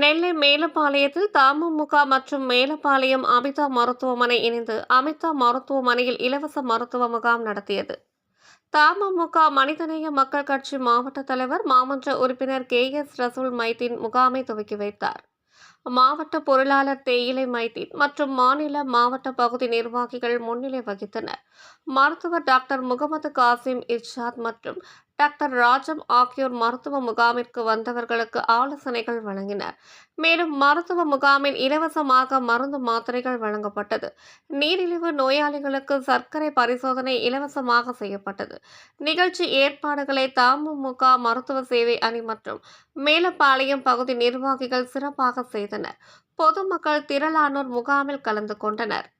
நெல்லை மேலப்பாளையத்தில் தமுமுக மற்றும் மேலப்பாளையம் அமிதா மருத்துவமனை இணைந்து அமிதா மருத்துவமனையில் இலவச மருத்துவ முகாம் நடத்தியது. தமுமுக மனிதநேய மக்கள் கட்சி மாவட்ட தலைவர் மாமன்ற உறுப்பினர் கே எஸ் ரசூல் மைதீன் முகாமை துவக்கி வைத்தார். மாவட்ட பொருளாளர் தேயிலை மைதீன் மற்றும் மாநில மாவட்ட பகுதி நிர்வாகிகள் முன்னிலை வகித்தனர். மருத்துவர் டாக்டர் முகமது காசிம் இர்ஷாத் மற்றும் டாக்டர் ராஜம் ஆகியோர் மருத்துவ முகாமிற்கு வந்தவர்களுக்கு ஆலோசனைகள் வழங்கினர். மேலும் மருத்துவ முகாமில் இலவசமாக மருந்து மாத்திரைகள் வழங்கப்பட்டது. நீரிழிவு நோயாளிகளுக்கு சர்க்கரை பரிசோதனை இலவசமாக செய்யப்பட்டது. நிகழ்ச்சி ஏற்பாடுகளை தாமுமுக மருத்துவ சேவை அணி மற்றும் மேலப்பாளையம் பகுதி நிர்வாகிகள் சிறப்பாக செய்தனர் பொதுமக்கள் திரளானோர் முகாமில் கலந்து கொண்டனர்.